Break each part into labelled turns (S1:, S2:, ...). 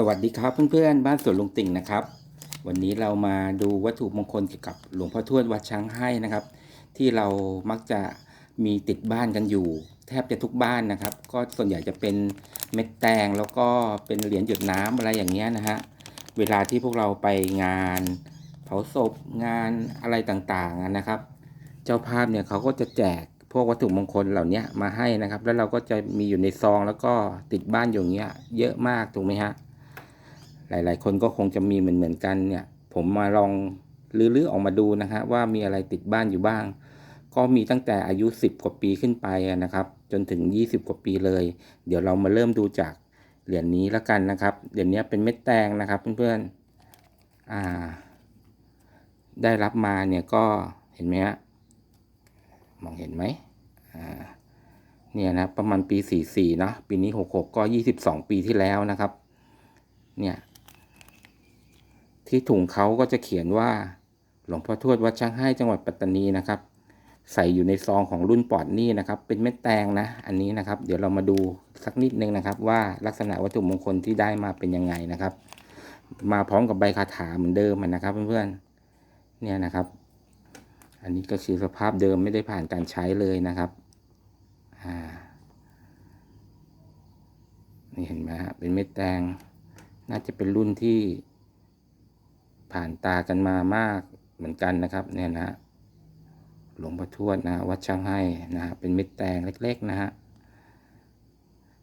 S1: สวัสดีครับเพื่อนๆบ้านสวนลุงติ่งนะครับ วันนี้เรามาดูวัตถุมงคลเกี่ยวกับหลวงพ่อทวดวัดช้างให้นะครับ ที่เรามักจะมีติดบ้านกันอยู่ แทบจะทุกบ้านนะครับ ก็ส่วนใหญ่จะเป็นเม็ดแตงแล้วก็เป็นเหรียญหยดน้ำอะไรอย่างเงี้ยนะฮะเวลาที่พวกเราไปงานเผาศพงานอะไรต่างๆนะครับ เจ้าภาพเนี่ยเขาก็จะแจกพวกวัตถุมงคลเหล่านี้มาให้นะครับ แล้วเราก็จะมีอยู่ในซองแล้วก็ติดบ้านอยู่อย่างเงี้ยเยอะมากถูกไหมฮะ หลายๆ คนก็คงจะมีเหมือนเหมือนกันเนี่ย ผมมาลองลื้อๆออกมาดูนะฮะว่ามีอะไรติดบ้านอยู่บ้าง ก็มีตั้งแต่อายุ 10 กว่าปีขึ้นไปนะครับ จนถึง 20 กว่าปีเลย เดี๋ยวเรามาเริ่มดูจากเหรียญนี้แล้วกันนะครับเหรียญนี้เป็นเม็ดแตงนะครับเพื่อนๆอ่า ได้รับมาเนี่ยก็เห็นไหมฮะมองเห็นไหมอ่าเนี่ยนะประมาณปี 44 เนาะปีนี้ 66 ก็ 22 ปีที่แล้วนะครับ เนี่ย ที่ถุงเขาก็จะเขียนว่า หลวงพ่อทวดวัดช่างให้จังหวัดปัตตานีนะครับ ใส่อยู่ในซองของรุ่นปอดนี่นะครับ เป็นเม็ดแตงนะ อันนี้นะครับ เดี๋ยวเรามาดูสักนิดนึงนะครับ ว่าลักษณะวัตถุมงคลที่ได้มาเป็นยังไงนะครับ มาพร้อมกับใบคาถาเหมือนเดิมนะครับเพื่อนๆเนี่ยนะครับ อันนี้ก็คือสภาพเดิมไม่ได้ผ่านการใช้เลยนะครับอ่านี่เห็นไหมฮะเป็นเม็ดแตงน่าจะเป็นรุ่นที่ ผ่านตากันมามากเหมือนกันนะครับเนี่ยนะฮะหลวงพ่อทวดนะวัดช่างให้นะฮะเป็นเม็ดแตงเล็ก ๆ นะฮะ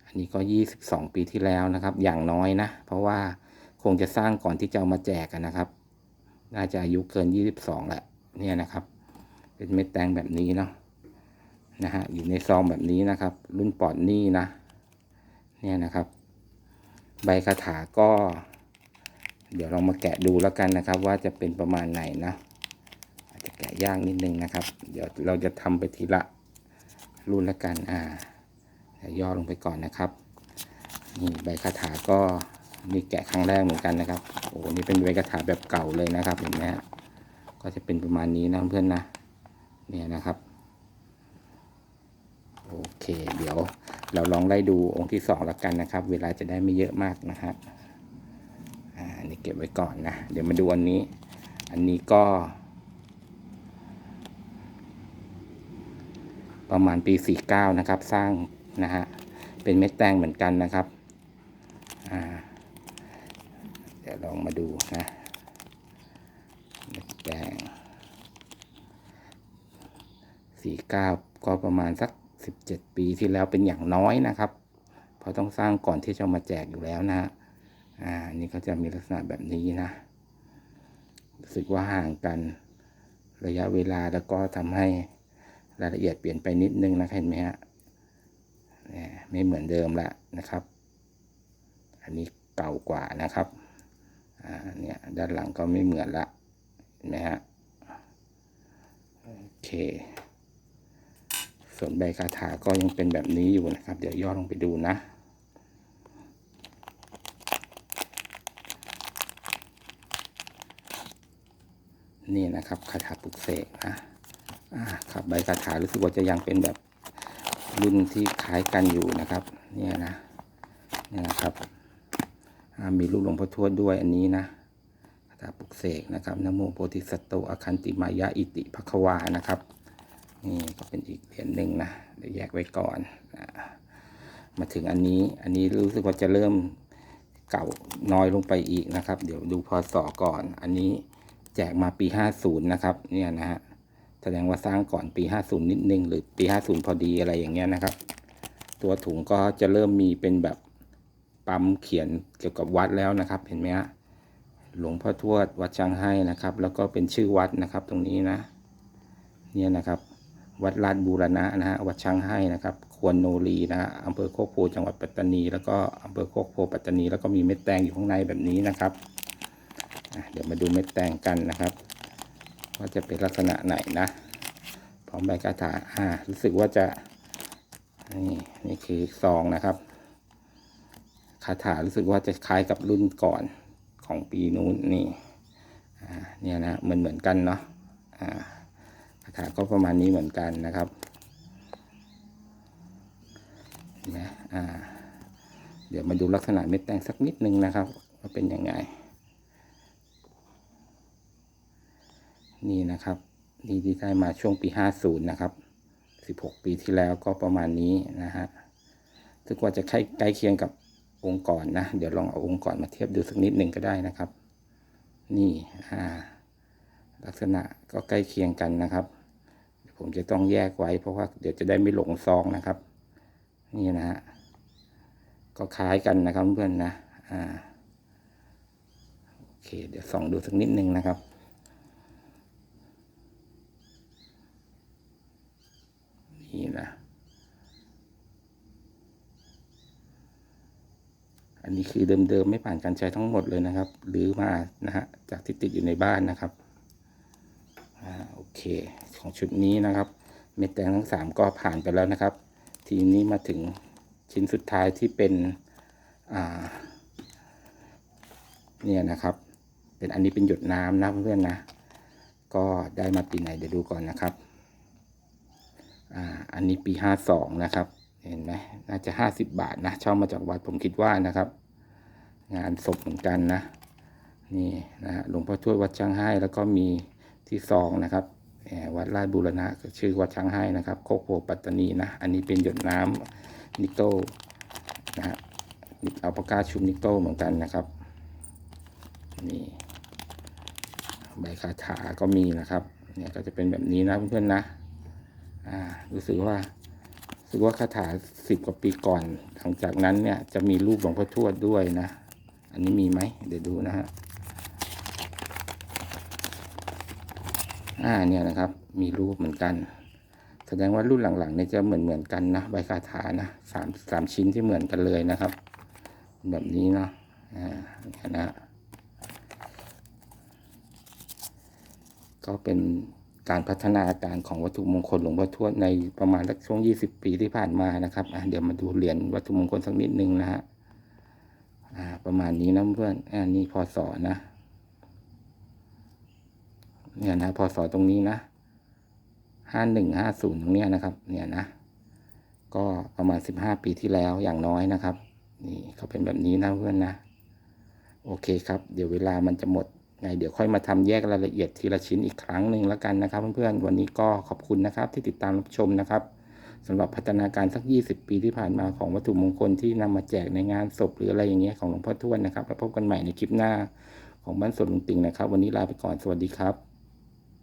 S1: อันนี้ก็ยี่สิบสองปีที่แล้วนะครับ อย่างน้อยนะ เพราะว่าคงจะสร้างก่อนที่จะเอามาแจกกันนะครับ น่าจะอายุเกินยี่สิบสองแหละเนี่ยนะครับ เป็นเม็ดแตงแบบนี้เนาะนะฮะอยู่ในซองแบบนี้นะครับ รุ่นปอดนี่นะ เนี่ยนะครับ ใบคาถาก็ เดี๋ยวเรามาแกะดูแล้วกันนะครับ ว่าจะเป็นประมาณไหนนะอาจจะแกะยากนิดนึงนะครับ เดี๋ยวเราจะทำไปทีละรุ่นละกันอ่าย่อลงไปก่อนนะครับนี่ใบคาถาก็มีแกะครั้งแรกเหมือนกันนะครับโอ้นี่เป็นใบคาถาแบบเก่าเลยนะครับเห็นไหมฮะก็จะเป็นประมาณนี้นะเพื่อนนะเนี่ยนะครับโอเค เดี๋ยวเราลองไล่ดูองค์ที่สองแล้วกันนะครับ เวลาจะได้ไม่เยอะมากนะครับ เก็บไว้ก่อนนะ เดี๋ยวมาดูอันนี้ อันนี้ก็ ประมาณปี 49 นะครับ สร้างนะฮะ เป็นเม็ดแตงเหมือนกันนะครับ อ่า เดี๋ยวลองมาดูนะเม็ดแตง49 ก็ประมาณสัก 17 ปีที่แล้วเป็นอย่างน้อยนะครับ เพราะต้องสร้างก่อนที่จะมาแจกอยู่แล้วนะฮะ อ่านี่ก็จะมีลักษณะแบบนี้นะรู้สึกว่าห่างกันระยะเวลาแล้วก็ทำให้รายละเอียดเปลี่ยนไปนิดนึงนะเห็นไหมฮะเนี่ยไม่เหมือนเดิมละนะครับ อันนี้เก่ากว่านะครับอ่าเนี่ยด้านหลังก็ไม่เหมือนละเห็นไหมฮะโอเค ส่วนใบคาถาก็ยังเป็นแบบนี้อยู่นะครับ เดี๋ยวย่อลงไปดูนะ นี่นะครับคาถาปลุกเสกนะครับใบคาถารู้สึกว่าจะยังเป็นแบบรุ่นที่คล้ายกันอยู่นะครับ เนี่ยนะเนี่ยนะครับมีรูปหลวงพ่อทวดด้วยอันนี้นะคาถาปลุกเสกนะครับนโมโพธิสัตโตอคันติมายะอิติภควานะครับนี่ก็เป็นอีกเหรียญหนึ่งนะเดี๋ยวแยกไว้ก่อนนะมาถึงอันนี้อันนี้รู้สึกว่าจะเริ่มเก่าน้อยลงไปอีกนะครับ เดี๋ยวดูพศก่อน อันนี้ แจกมาปี 50 นะครับ เนี่ยนะฮะ แสดงว่าสร้างก่อนปี 50 นิดนึง หรือปี 50 พอดีอะไรอย่างเงี้ยนะครับ ตัวถุงก็จะเริ่มมีเป็นแบบปั๊มเขียนเกี่ยวกับวัดแล้วนะครับ เห็นไหมฮะ หลวงพ่อทวดวัดช่างให้นะครับ แล้วก็เป็นชื่อวัดนะครับ ตรงนี้นะ เนี่ยนะครับ วัดลาดบูรณะนะฮะ วัดช้างให้นะครับควรโนรีนะฮะอำเภอโคกโพจังหวัดปัตตานี แล้วก็อำเภอโคกโพปัตตานี แล้วก็มีเม็ดแตงอยู่ข้างในแบบนี้นะครับ เดี๋ยวมาดูเม็ดแตงกันนะครับ ว่าจะเป็นลักษณะไหนนะ พร้อมใบคาถาอ่ารู้สึกว่าจะนี่นี่คือซองนะครับคาถารู้สึกว่าจะคล้ายกับรุ่นก่อนของปีนู้นนี่เนี่ยนะเหมือนเหมือนกันเนาะคาถาก็ประมาณนี้เหมือนกันนะครับนไหมอ่าเดี๋ยวมาดูลักษณะเม็ดแตงสักนิดนึงนะครับว่าเป็นยังไง นี่นะครับ นี่ที่ได้มาช่วงปี 50 นะครับ 16 ปีที่แล้วก็ประมาณนี้นะฮะซึ่งว่าจะใกล้ใกล้เคียงกับองค์ก่อนนะ เดี๋ยวลองเอาองค์ก่อนมาเทียบดูสักนิดหนึ่งก็ได้นะครับ นี่อ่าลักษณะก็ใกล้เคียงกันนะครับผมจะต้องแยกไว้เพราะว่าเดี๋ยวจะได้ไม่หลงซองนะครับ นี่นะฮะก็คล้ายกันนะครับเพื่อนนะอ่าโอเค เดี๋ยวส่องดูสักนิดนึงนะครับ นี่นะ อันนี้คือเดิมๆไม่ผ่านการใช้ทั้งหมดเลยนะครับ หรือมานะฮะจากที่ติดอยู่ในบ้านนะครับอ่าโอเคของชุดนี้นะครับ เม็ดแตงทั้งสามก็ผ่านไปแล้วนะครับ ทีนี้มาถึงชิ้นสุดท้ายที่เป็นอ่าเนี่ยนะครับเป็นอันนี้เป็นหยดน้ำนะเพื่อนๆนะ ก็ได้มาปีไหนเดี๋ยวดูก่อนนะครับ อันนี้ปีห้าสองนะครับ เห็นไหมน่าจะห้าสิบบาทนะเช่ามาจากวัดผมคิดว่านะครับ งานศพเหมือนกันนะ นี่นะฮะหลวงพ่อช่วยวัดช้างให้แล้วก็มีที่ซองนะครับวัดราชบูรณะชื่อวัดช้างให้นะครับ โคกโพปัตตานีนะ อันนี้เป็นหยดน้ำนิกโต้นะฮะอัลปาก้าชุมนิกโต้เหมือนกันนะครับนี่ใบคาถาก็มีนะครับ เนี่ยก็จะเป็นแบบนี้นะเพื่อนๆนะ อ่ารู้สึกว่ารู้สึกว่าคาถาสิบกว่าปีก่อน หลังจากนั้นเนี่ยจะมีรูปหลวงพ่อทวดด้วยนะ อันนี้มีไหมเดี๋ยวดูนะฮะอ่าเนี่ยนะครับ มีรูปเหมือนกัน แสดงว่ารุ่นหลังๆเนี่ยจะเหมือนเหมือนๆกันนะใบคาถานะสามสามชิ้นที่เหมือนกันเลยนะครับ แบบนี้เนาะอ่าเนี่ยนะก็เป็น การพัฒนาการของวัตถุมงคลหลวงพ่อทวดในประมาณสักช่วง 20 ปีที่ผ่านมานะครับเดี๋ยวมาดูเหรียญวัตถุมงคลสักนิดนึงนะฮะประมาณนี้นะเพื่อนอ่านี่พศนะเนี่ยนะพศตรงนี้นะห้าหนึ่งห้าศูนย์ตรงเนี้ยนะครับ เนี่ยนะ ก็ประมาณสิบห้าปีที่แล้วอย่างน้อยนะครับ นี่เขาเป็นแบบนี้นะเพื่อนนะ โอเคครับ เดี๋ยวเวลามันจะหมด ไงเดี๋ยวค่อยมาทำแยกรายละเอียดทีละชิ้นอีกครั้งหนึ่งแล้วกันนะครับ เพื่อนๆ วันนี้ก็ขอบคุณนะครับที่ติดตามรับชมนะครับสำหรับพัฒนาการสัก 20 ปีที่ผ่านมาของวัตถุมงคลที่นำมาแจกในงานศพหรืออะไรอย่างเงี้ยของหลวงพ่อทวดนะครับ แล้วพบกันใหม่ในคลิปหน้าของบ้านสวนลุงติงนะครับ วันนี้ลาไปก่อนสวัสดีครับ